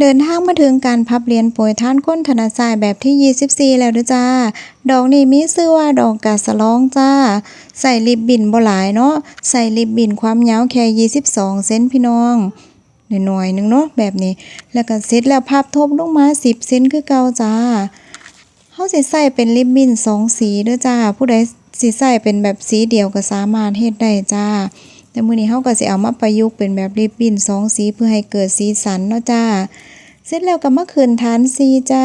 เดินทางมาถึงการพับเหรียญโปรยท่านก้นธนาสายแบบที่ 24 แล้วด้อจ้า ดอกนี้มีชื่อว่าดอกกาสลองจ้า ใส่ริบบิ้นบ่หลายเนาะ ใส่ริบบิ้นความยาวแค่ 22 เซนพี่น้องหน่อยๆหนึงเนาะแบบนี้ แล้วก็เสร็จแล้วพับทบลงมา 10 เซนคือเก่าจ้าเฮาสิใส่เป็นริบบิ้นสองสีด้อจ้า ผู้ใดสิใส่เป็นแบบสีเดียวก็สามารถเฮ็ดได้จ้า แต่มื้อนี้เฮาก็สิเอามาประยุกต์เป็นแบบริบบิ้นสองสีเพื่อให้เกิดสีสันเนาะจ้า เสร็จแล้วก็มาคืนฐานซีจ้า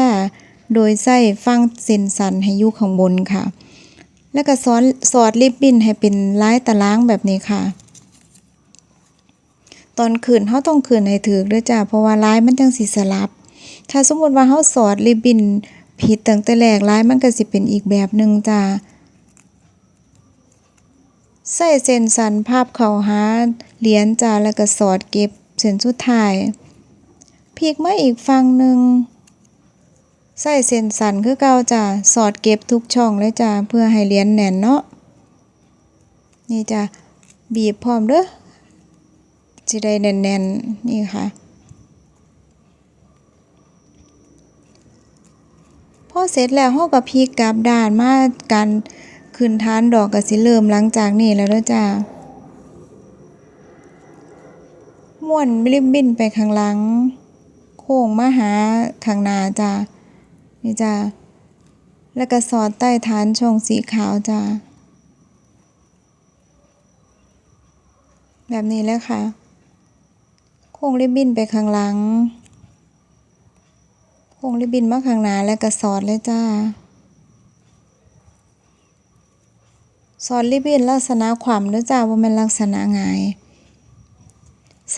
โดยใส่ฟังเส้นสันให้อยู่ข้างบนค่ะ แล้วก็ซ้อนสอดริบบิ้นให้เป็นลายตารางแบบนี้ค่ะ ตอนคืนเฮาต้องคืนให้ถูกด้อจ้า เพราะว่าลายมันจังสิสลับ ถ้าสมมุติว่าเฮาสอดริบบิ้นผิดตั้งแต่แรกลายมันก็สิเป็นอีกแบบหนึ่งจ้า ใส่เส้นสันพับเข้าหาเหรียญจ้าแล้วก็สอดเก็บเส้นสุดท้ายพลิกมาอีกฝั่งหนึ่งใส่เส้นสันคือเก่าจ้ะสอดเก็บทุกช่องเลยจ้ะเพื่อให้เหรียญแน่นเนาะนี่จ้ะบีบพร้อมเด้อจะได้แน่นๆนี่ค่ะพอเสร็จแล้วเฮาก็พลิกกลับด้านมากัน ขึ้นฐานดอกก็สิเริ่มหลังจากนี้แล้วเด้อจ้ะม้วนริบบิ้นไปข้างหลัง โค้งมาหาข้างหน้าจ้านี่จ้าแล้วก็สอดใต้ฐานช่องสีขาวจ้าแบบนี้เลยค่ะ โค้งริบบิ้นไปข้างหลัง โค้งริบบิ้นมาข้างหน้าแล้วก็สอดเลยจ้า สอดริบบิ้นลักษณะขวำเด้อจ้าว่ามันลักษณะหงาย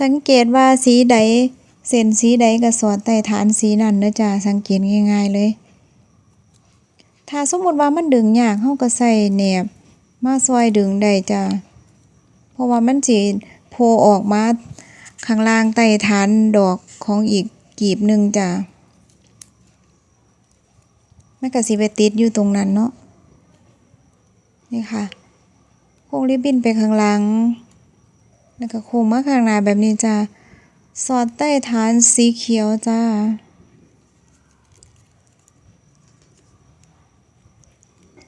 สังเกตว่าสีใดเส้นสีใดก็สอดใต้ฐานสีนั้นเด้อจ้าสังเกตง่ายๆเลย ถ้าสมมุติว่ามันดึงยากเฮาก็ใส่แหนบมาซอยดึงได้จ้าเพราะว่ามันสิโผล่ออกมาข้างล่างใต้ฐานดอกของอีกกีบหนึ่งจ้ามันก็สิไปติดอยู่ตรงนั้นเนาะ นี่ค่ะโค้งริบบิ้นไปข้างหลัง แล้วก็โค้งมาข้างหน้าแบบนี้จ้าสอดใต้ฐานสีเขียวจ้า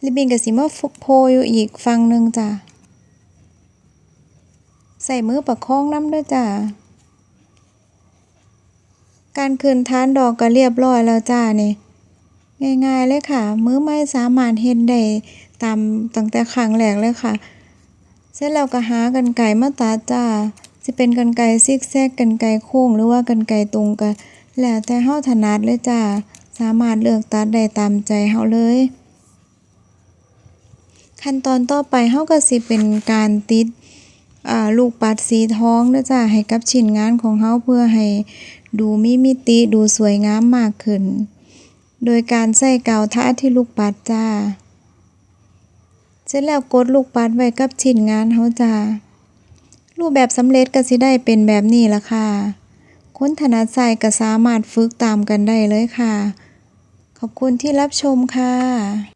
ริบบิ้นกับสีมาโพอยู่อีกฝั่งหนึ่งจ้าใส่มือประคองน้ำด้วยจ้าการคืนฐานดอกก็เรียบร้อยแล้วจ้านี่ ง่ายๆเลยค่ะ มือไม่สามารถเฮ็ดได้ตามตั้งแต่ครั้งแรกเลยค่ะ เสร็จแล้วก็หากันไก่มาตัดจ้าสิเป็นกันไกรซิกแซกกันไกรโค้งหรือว่ากันไกรตรงก็แล้วแต่เฮาถนัดเลยจ้าสามารถเลือกตัดได้ตามใจเฮาเลย ขั้นตอนต่อไปเฮาก็สิเป็นการติดลูกปัดสีทองเด้อจ้าให้กับชิ้นงานของเฮาเพื่อให้ดูมีมิติดูสวยงามมากขึ้น โดยการใส่เกาวทาที่ลูกปัดจ้า เสร็จแล้วกดลูกปัดไว้กับชิ้นงานเขาจ้า รูปแบบสำเร็จก็สิได้เป็นแบบนี้ละค่ะ คนถนัดใส่ก็สามารถฝึกตามกันได้เลยค่ะ ขอบคุณที่รับชมค่ะ